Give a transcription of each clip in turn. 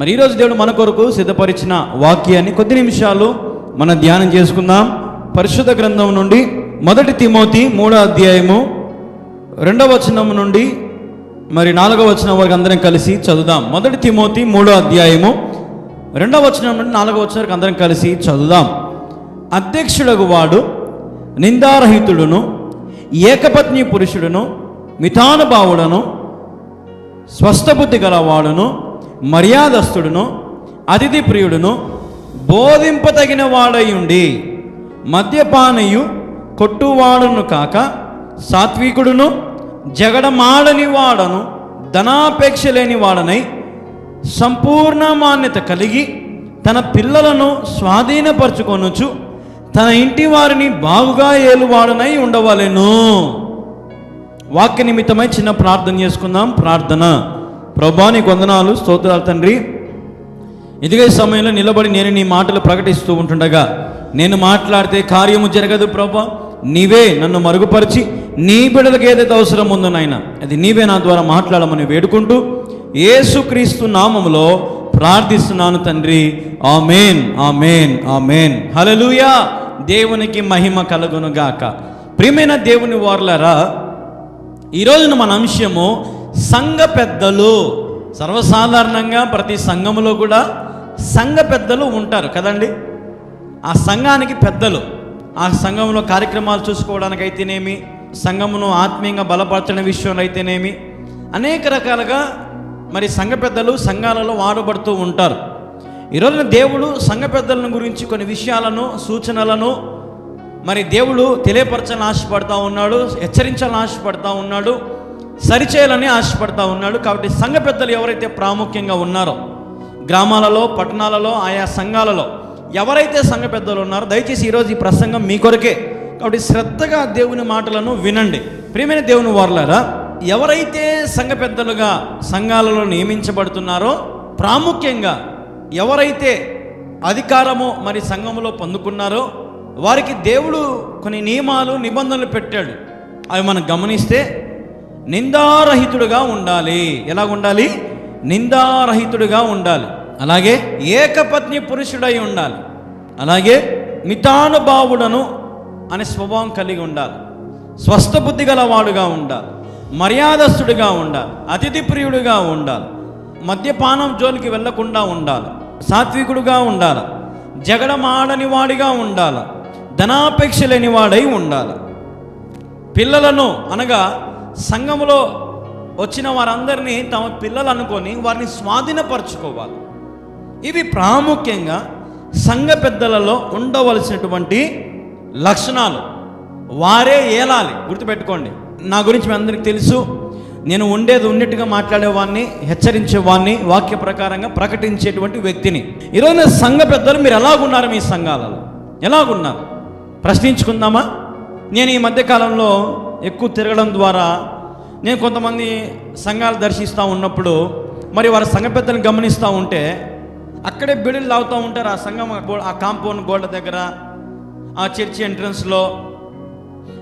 మరి ఈరోజు దేవుడు మన కొరకు సిద్ధపరిచిన వాక్యాన్ని కొద్ది నిమిషాలు మనం ధ్యానం చేసుకుందాం. పరిశుద్ధ గ్రంథం నుండి మొదటి తిమోతి మూడో అధ్యాయము రెండవ వచనం నుండి మరి నాలుగవ వచనం వరకు అందరం కలిసి చదువుదాం. మొదటి తిమోతి మూడో అధ్యాయము రెండవ వచనం నుండి నాలుగవ వచనం వరకు అందరం కలిసి చదువుదాం. అధ్యక్షుడగు వాడు నిందారహితుడును ఏకపత్ని పురుషుడును మితానుభావుడను స్వస్థబుద్ధి గలవాడును మర్యాదస్తుడును అతిథి ప్రియుడును బోధింపతగిన వాడయుండి మద్యపానయు కొట్టువాడును కాక సాత్వికుడును జగడమాడని వాడను ధనాపేక్ష లేని వాడనై సంపూర్ణ మాన్యత కలిగి తన పిల్లలను స్వాధీనపరచుకొనుచు తన ఇంటి వారిని బాగుగా ఏలువాడనై ఉండవలెను. వాక్య నిమిత్తమై చిన్న ప్రార్థన చేసుకుందాం. ప్రార్థన. ప్రభాని వందనాలు స్తోత్రాలు తండ్రి. ఇదిగే సమయంలో నిలబడి నేను నీ మాటలు ప్రకటిస్తూ ఉంటుండగా నేను మాట్లాడితే కార్యము జరగదు ప్రభా. నీవే నన్ను మరుగుపరిచి నీ బిడలకు ఏదైతే అవసరం ఉందో నాయన అది నీవే నా ద్వారా మాట్లాడమని వేడుకుంటూ ఏసుక్రీస్తు నామములో ప్రార్థిస్తున్నాను తండ్రి. Amen amen amen. హలలుయా దేవునికి మహిమ కలుగునుగాక. ప్రియమైన దేవుని వార్లరా ఈ రోజున మన అంశము సంఘ పెద్దలు. సర్వసాధారణంగా ప్రతి సంఘములో కూడా సంఘ పెద్దలు ఉంటారు కదండి? ఆ సంఘానికి పెద్దలు. ఆ సంఘంలో కార్యక్రమాలు చూసుకోవడానికి అయితేనేమి సంఘమును ఆత్మీయంగా బలపరచడం విషయంలో అయితేనేమి అనేక రకాలుగా మరి సంఘ పెద్దలు సంఘాలలో వాడబడుతూ ఉంటారు. ఈరోజున దేవుడు సంఘ పెద్దలను గురించి కొన్ని విషయాలను సూచనలను మరి దేవుడు తెలియపరచాలని ఆశపడతా ఉన్నాడు హెచ్చరించాలని ఆశపడతా ఉన్నాడు. సరిచేయాలని ఆశపడతా ఉన్నాడు. కాబట్టి సంఘ పెద్దలు ఎవరైతే ప్రాముఖ్యంగా ఉన్నారో గ్రామాలలో పట్టణాలలో ఆయా సంఘాలలో ఎవరైతే సంఘ పెద్దలు ఉన్నారో దయచేసి ఈరోజు ఈ ప్రసంగం మీ కొరకే. కాబట్టి శ్రద్ధగా దేవుని మాటలను వినండి. ప్రియమైన దేవుని వారులారా ఎవరైతే సంఘ పెద్దలుగా సంఘాలలో నియమించబడుతున్నారో ప్రాముఖ్యంగా ఎవరైతే అధికారము మరి సంఘములో పొందుకున్నారో వారికి దేవుడు కొన్ని నియమాలు నిబంధనలు పెట్టాడు. అవి మనం గమనిస్తే నిందారహితుడుగా ఉండాలి. ఎలా ఉండాలి నిందారహితుడుగా ఉండాలి. అలాగే ఏకపత్ని పురుషుడై ఉండాలి. అలాగే మితానుభావుడను అనే స్వభావం కలిగి ఉండాలి. స్వస్థ బుద్ధి గలవాడుగా ఉండాలి. మర్యాదస్తుడిగా ఉండాలి. అతిథి ప్రియుడిగా ఉండాలి. మద్యపానం జోలికి వెళ్ళకుండా ఉండాలి. సాత్వికుడుగా ఉండాలి. జగడమాడని వాడిగా ఉండాలి. ధనాపేక్ష లేని వాడై ఉండాలి. పిల్లలను అనగా సంఘములో వచ్చిన వారందరినీ తమ పిల్లలు అనుకొని వారిని స్వాధీనపరచుకోవాలి. ఇవి ప్రాముఖ్యంగా సంఘ పెద్దలలో ఉండవలసినటువంటి లక్షణాలు. వారే ఏలాలి? గుర్తుపెట్టుకోండి. నా గురించి మీ అందరికీ తెలుసు. నేను ఉండేది ఉన్నట్టుగా మాట్లాడేవాడిని హెచ్చరించేవాడిని వాక్య ప్రకారంగా ప్రకటించేటువంటి వ్యక్తిని. ఈరోజు సంఘ పెద్దలు మీరు ఎలాగున్నారు మీ సంఘాలలో? ఎలాగున్నారు? ప్రశ్నించుకుందామా? నేను ఈ మధ్యకాలంలో ఎక్కువ తిరగడం ద్వారా నేను కొంతమంది సంఘాలు దర్శిస్తూ ఉన్నప్పుడు మరి వారి సంఘ పెద్దలను గమనిస్తూ ఉంటే అక్కడే బిడులు లాగుతూ ఉంటారు ఆ సంఘం ఆ కాంపౌండ్ గోడ దగ్గర ఆ చర్చి ఎంట్రన్స్లో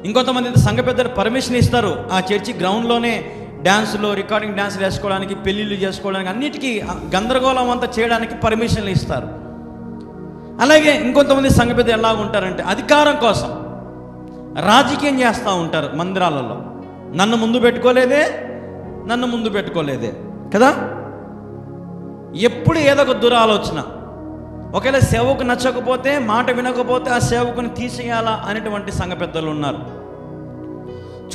ఇంకొంతమంది సంఘ పెద్దలు పర్మిషన్ ఇస్తారు. ఆ చర్చి గ్రౌండ్లోనే డ్యాన్సులు రికార్డింగ్ డ్యాన్సులు వేసుకోవడానికి పెళ్ళిళ్ళు చేసుకోవడానికి అన్నిటికీ గందరగోళం అంతా చేయడానికి పర్మిషన్లు ఇస్తారు. అలాగే ఇంకొంతమంది సంఘ పెద్ద ఎలా ఉంటారంటే అధికారం కోసం. రాజకీయం చేస్తూ ఉంటారు మందిరాలలో. నన్ను ముందు పెట్టుకోలేదే నన్ను ముందు పెట్టుకోలేదే. కదా? ఎప్పుడు ఏదో ఒక దురాలోచన. ఒకవేళ సేవకు నచ్చకపోతే మాట వినకపోతే ఆ సేవకుని తీసేయాలా అనేటువంటి సంఘ పెద్దలు ఉన్నారు.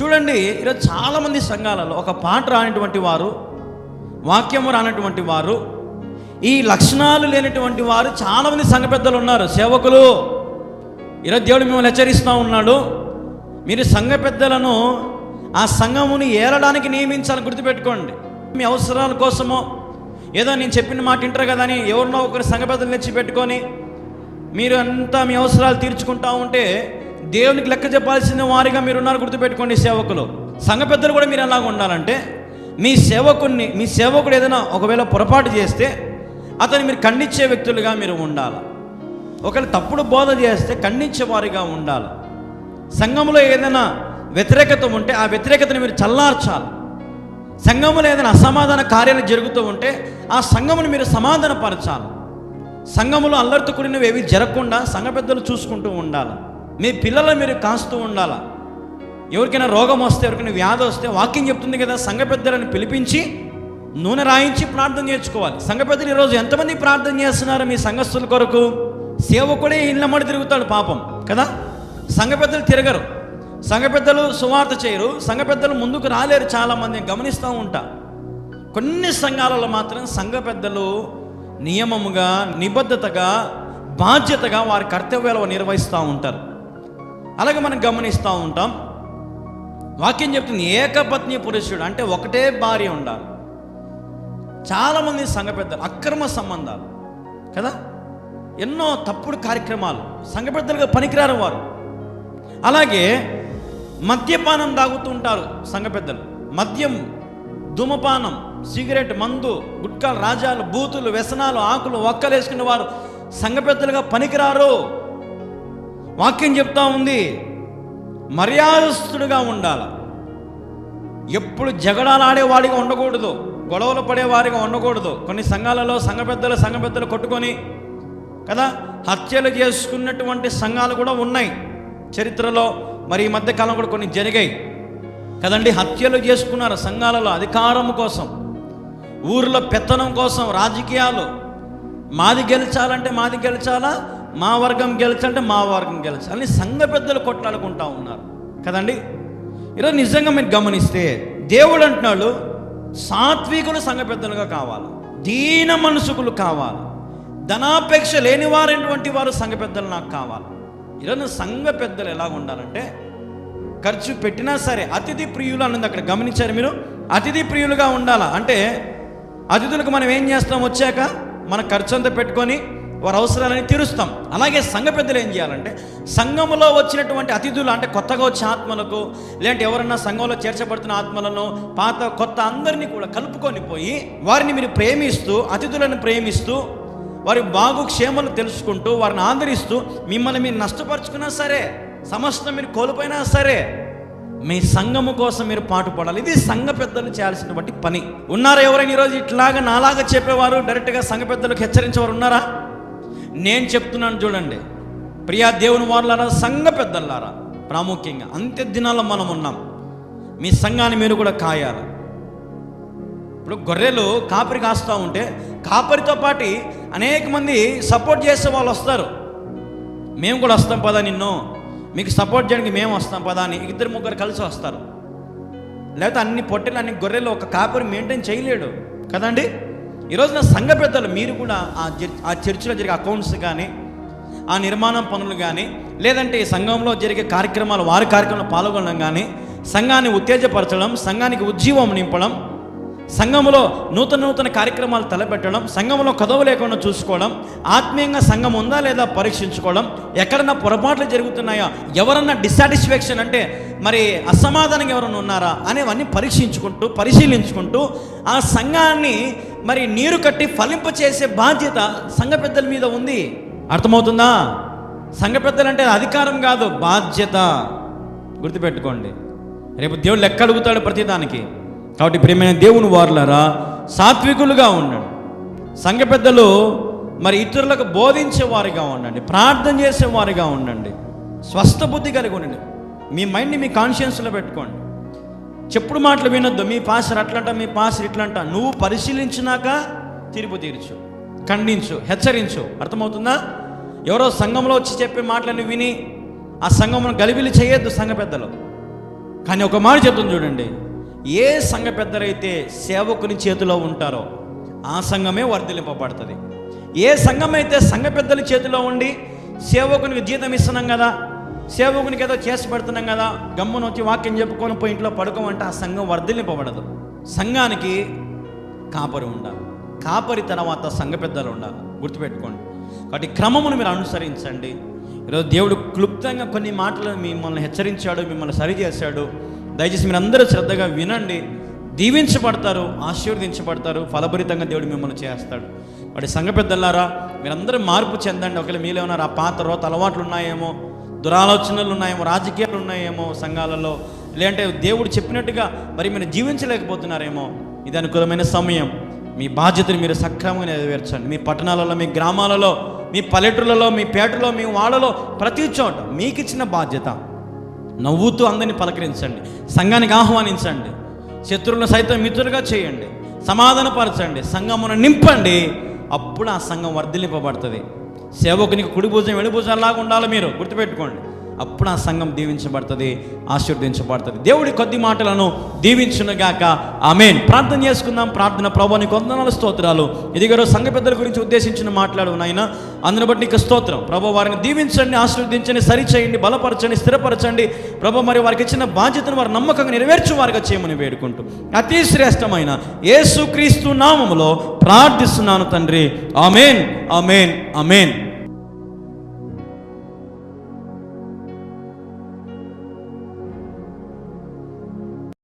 చూడండి ఈరోజు చాలామంది సంఘాలలో ఒక పాట రానటువంటి వారు వాక్యము రానటువంటి వారు ఈ లక్షణాలు లేనటువంటి వారు చాలామంది సంఘ పెద్దలు ఉన్నారు. సేవకులు ఈరోజు దేవుడు మిమ్మల్ని హెచ్చరిస్తూ ఉన్నాడు. మీరు సంఘ పెద్దలను ఆ సంఘముని ఏలడానికి నియమించాలని గుర్తుపెట్టుకోండి. మీ అవసరాల కోసమో ఏదో నేను చెప్పిన మాట వింటారు కదా అని ఎవరినో ఒకరి సంఘ పెద్దలు తెచ్చి పెట్టుకొని మీరు అంతా మీ అవసరాలు తీర్చుకుంటా ఉంటే దేవునికి లెక్క చెప్పాల్సిన వారిగా మీరు ఉన్నారు గుర్తుపెట్టుకోండి సేవకులు. సంఘ పెద్దలు కూడా మీరు ఎలాగ ఉండాలంటే మీ సేవకుని మీ సేవకుడు ఏదైనా ఒకవేళ పొరపాటు చేస్తే అతన్ని మీరు ఖండించే వ్యక్తులుగా మీరు ఉండాలి. ఒకవేళ తప్పుడు బోధ చేస్తే ఖండించే వారిగా ఉండాలి. సంఘంలో ఏదైనా వ్యతిరేకత ఉంటే ఆ వ్యతిరేకతను మీరు చల్లార్చాలి. సంఘములో ఏదైనా అసమాధాన కార్యాలు జరుగుతూ ఉంటే ఆ సంఘమును మీరు సమాధానపరచాలి. సంఘములో అల్లరితో కూడినవి ఏవి జరగకుండా సంఘ పెద్దలు చూసుకుంటూ ఉండాలి. మీ పిల్లలు మీరు కాస్తూ ఉండాలా. ఎవరికైనా రోగం వస్తే ఎవరికైనా వ్యాధి వస్తే వాక్యం చెప్తుంది కదా సంఘ పెద్దలను పిలిపించి నూనె రాయించి ప్రార్థన చేసుకోవాలి. సంఘ పెద్దలు ఈరోజు ఎంతమంది ప్రార్థన చేస్తున్నారు మీ సంఘస్థుల కొరకు? సేవకుడే ఇళ్ళ తిరుగుతాడు పాపం కదా? సంఘ పెద్దలు తిరగరు. సంఘ పెద్దలు సువార్త చేయరు. సంఘ పెద్దలు ముందుకు రాలేరు చాలామంది. గమనిస్తూ ఉంటా. కొన్ని సంఘాలలో మాత్రం సంఘ పెద్దలు నియమముగా నిబద్ధతగా బాధ్యతగా వారి కర్తవ్యాలు నిర్వహిస్తూ ఉంటారు. అలాగే మనం గమనిస్తూ ఉంటాం. వాక్యం చెప్తుంది ఏకపత్ని పురుషుడు అంటే ఒకటే భార్య ఉండాలి. చాలామంది సంఘ పెద్దలు అక్రమ సంబంధాలు కదా? ఎన్నో తప్పుడు కార్యక్రమాలు సంఘ పెద్దలుగా పనికిరారు వారు. అలాగే మద్యపానం తాగుతుంటారు సంఘ పెద్దలు. మద్యం ధూమపానం సిగరెట్ మందు గుట్కాలు రాజాలు బూతులు వ్యసనాలు ఆకులు ఒక్కలు వేసుకునే వారు సంఘ పెద్దలుగా పనికిరారు. వాక్యం చెప్తా ఉంది మర్యాదస్తుడుగా ఉండాలి. ఎప్పుడు జగడాలు ఆడేవాడిగా ఉండకూడదు గొడవలు పడేవారిగా ఉండకూడదు. కొన్ని సంఘాలలో సంఘ పెద్దలు సంఘ పెద్దలు కొట్టుకొని కదా హత్యలు చేసుకున్నటువంటి సంఘాలు కూడా ఉన్నాయి. చరిత్రలో మరి ఈ మధ్యకాలం కూడా కొన్ని జరిగాయి. కదండి హత్యలు చేసుకున్నారు సంఘాలలో అధికారం కోసం ఊర్లో పెత్తనం కోసం రాజకీయాలు. మాది గెలిచాలంటే మాది గెలిచాలా? మా వర్గం గెలిచాలంటే మా వర్గం గెలిచాలని అని సంఘ పెద్దలు కొట్లాడుకుంటా ఉన్నారు. కదండి ఈరోజు నిజంగా మీరు గమనిస్తే దేవుడు అంటున్నాడు సాత్వికులు సంఘ పెద్దలుగా కావాలి దీన మనసుకులు కావాలి ధనాపేక్ష లేని వారైనటువంటి వారు సంఘ పెద్దలు నాకు కావాలి. ఈరోజు సంఘ పెద్దలు ఎలా ఉండాలంటే ఖర్చు పెట్టినా సరే అతిథి ప్రియులు అన్నది అక్కడ గమనించారు మీరు. అతిథి ప్రియులుగా ఉండాలా? అంటే అతిథులకు మనం ఏం చేస్తాం? వచ్చాక మన ఖర్చు అంతా పెట్టుకొని వారి అవసరాలని తీరుస్తాం. అలాగే సంఘ పెద్దలు ఏం చేయాలంటే సంఘములో వచ్చినటువంటి అతిథులు అంటే కొత్తగా వచ్చే ఆత్మలకు లేదంటే ఎవరన్నా సంఘంలో చేర్చబడుతున్న ఆత్మలను పాత కొత్త అందరినీ కూడా కలుపుకొని పోయి వారిని మీరు ప్రేమిస్తూ అతిథులను ప్రేమిస్తూ వారి బాగు క్షేమలు తెలుసుకుంటూ వారిని ఆదరిస్తూ మిమ్మల్ని మీరు నష్టపరుచుకున్నా సరే సమస్తం మీరు కోల్పోయినా సరే మీ సంఘము కోసం మీరు పాటుపడాలి. ఇది సంఘ పెద్దలు చేయాల్సినటువంటి పని. ఉన్నారా ఎవరైనా ఈరోజు ఇట్లాగా నాలాగా చెప్పేవారు? డైరెక్ట్గా సంఘ పెద్దలకు హెచ్చరించేవారు ఉన్నారా? నేను చెప్తున్నాను చూడండి. ప్రియా దేవుని వారులారా సంఘ పెద్దలారా ప్రాముఖ్యంగా అంత్య దినాల్లో మనం ఉన్నాం. మీ సంఘాన్ని మీరు కూడా కాయాలి. ఇప్పుడు గొర్రెలు కాపరి కాస్తూ ఉంటే కాపరితో పాటు అనేక మంది సపోర్ట్ చేసే వాళ్ళు వస్తారు. మేము కూడా వస్తాం పదా నిన్ను. మీకు సపోర్ట్ చేయడానికి మేము వస్తాం పదా అని ఇద్దరు ముగ్గురు కలిసి వస్తారు. లేకపోతే అన్ని పొట్టెలు అన్ని గొర్రెలు ఒక కాపరి మెయింటైన్ చేయలేడు. కదండి? ఈరోజు నా సంఘ పెద్దలు మీరు కూడా ఆ చర్చ్ ఆ చర్చిలో జరిగే అకౌంట్స్ కానీ ఆ నిర్మాణం పనులు కానీ లేదంటే ఈ సంఘంలో జరిగే కార్యక్రమాలు వారి కార్యక్రమంలో పాల్గొనడం కానీ సంఘాన్ని ఉత్తేజపరచడం సంఘానికి ఉజ్జీవం నింపడం సంఘములో నూతన నూతన కార్యక్రమాలు తలపెట్టడం సంఘంలో కదవ లేకుండా చూసుకోవడం ఆత్మీయంగా సంఘం ఉందా లేదా పరీక్షించుకోవడం ఎక్కడన్నా పొరపాట్లు జరుగుతున్నాయా ఎవరన్నా డిస్సాటిస్ఫాక్షన్ అంటే మరి అసమాధానం ఎవరైనా ఉన్నారా అనేవన్నీ పరీక్షించుకుంటూ పరిశీలించుకుంటూ ఆ సంఘాన్ని మరి నీరు కట్టి ఫలింప చేసే బాధ్యత సంఘ పెద్దల మీద ఉంది. అర్థమవుతుందా? సంఘ పెద్దలు అంటే అధికారం కాదు బాధ్యత. గుర్తుపెట్టుకోండి. రేపు దేవుడు లెక్క అడుగుతాడు ప్రతిదానికి. కాబట్టి ప్రియమైన దేవుని వారులరా సాత్వికులుగా ఉండండి. సంఘ పెద్దలు మరి ఇతరులకు బోధించే వారిగా ఉండండి. ప్రార్థన చేసే వారిగా ఉండండి. స్వస్థ బుద్ధి కలిగి ఉండండి. మీ మైండ్ని మీ కాన్షియన్స్లో పెట్టుకోండి. చెప్పుడు మాటలు వినొద్దు. మీ పాసర్ అట్లంట మీ పాసర్ ఇట్లంట. నువ్వు పరిశీలించినాక తీర్పు తీర్చు. ఖండించు హెచ్చరించు. అర్థమవుతుందా? ఎవరో సంఘంలో వచ్చి చెప్పే మాటలను విని ఆ సంఘమును గలిబిలి చేయొద్దు సంఘ పెద్దలు. కానీ ఒక మాట చెప్తుంది చూడండి. ఏ సంఘ పెద్దరైతే సేవకుని చేతిలో ఉంటారో ఆ సంఘమే వర్ధలింపబడుతుంది ఏ సంఘం అయితే సంఘ పెద్దల చేతిలో ఉండి సేవకునికి జీతం ఇస్తున్నాం కదా సేవకునికి ఏదో చేసి పెడుతున్నాం కదా గమ్మున వచ్చి వాక్యం చెప్పుకొని పోయి ఇంట్లో పడుకోమంటే ఆ సంఘం వర్ధలింపబడదు సంఘానికి కాపరి ఉండాలి. కాపరి తర్వాత సంఘ పెద్దలు ఉండాలి. గుర్తుపెట్టుకోండి. కాబట్టి క్రమమును మీరు అనుసరించండి. ఈరోజు దేవుడు క్లుప్తంగా కొన్ని మాటలు మిమ్మల్ని హెచ్చరించాడు మిమ్మల్ని సరిచేశాడు. దయచేసి మీరు అందరూ శ్రద్ధగా వినండి. దీవించబడతారు ఆశీర్వదించబడతారు ఫలభరితంగా దేవుడు మిమ్మల్ని చేస్తాడు. వాడి సంఘ పెద్దలారా మీరందరూ మార్పు చెందండి. ఒకవేళ మీలేమన్నారు ఆ పాత రోత అలవాట్లు ఉన్నాయేమో దురాలోచనలు ఉన్నాయేమో రాజకీయాలు ఉన్నాయేమో సంఘాలలో లేదంటే దేవుడు చెప్పినట్టుగా మరి మీరు జీవించలేకపోతున్నారేమో ఇది అనుకూలమైన సమయం. మీ బాధ్యతను మీరు సక్రమంగా నెరవేర్చండి. మీ పట్టణాలలో మీ గ్రామాలలో మీ పల్లెటూళ్ళలో మీ పేటలో మీ వాడలో ప్రతి చోట మీకు ఇచ్చిన బాధ్యత. నవ్వుతూ అందరిని పలకరించండి. సంఘానికి ఆహ్వానించండి. శత్రువులను సైతం మిత్రులుగా చేయండి. సమాధానపరచండి. సంఘమును నింపండి. అప్పుడు ఆ సంఘం వర్ధిల్లింపబడుతుంది. సేవకునికి కుడి భుజం వెడి లాగా ఉండాలి మీరు. గుర్తుపెట్టుకోండి. అప్పుడు ఆ సంఘం దీవించబడుతుంది ఆశీర్వదించబడుతుంది. దేవుడి కొద్ది మాటలను దీవించునుగాక. ఆమెన్. ప్రార్థన చేసుకుందాం ప్రార్థన ప్రభాని కొందనాల స్తోత్రాలు. ఇదిగో సంఘ పెద్దల గురించి ఉద్దేశించిన మాట్లాడు నాయన. అందుని బట్టి నీకు స్తోత్రం. ప్రభు వారిని దీవించండి ఆశీర్వదించండి సరిచేయండి బలపరచండి స్థిరపరచండి. ప్రభు మరి వారికి ఇచ్చిన బాధ్యతను వారు నమ్మకంగా నెరవేర్చు వారిగా చేయమని వేడుకుంటూ. అతి శ్రేష్టమైన యేసుక్రీస్తు నామములో ప్రార్థిస్తున్నాను తండ్రి. ఆమెన్. ఆమెన్. ఆమెన్.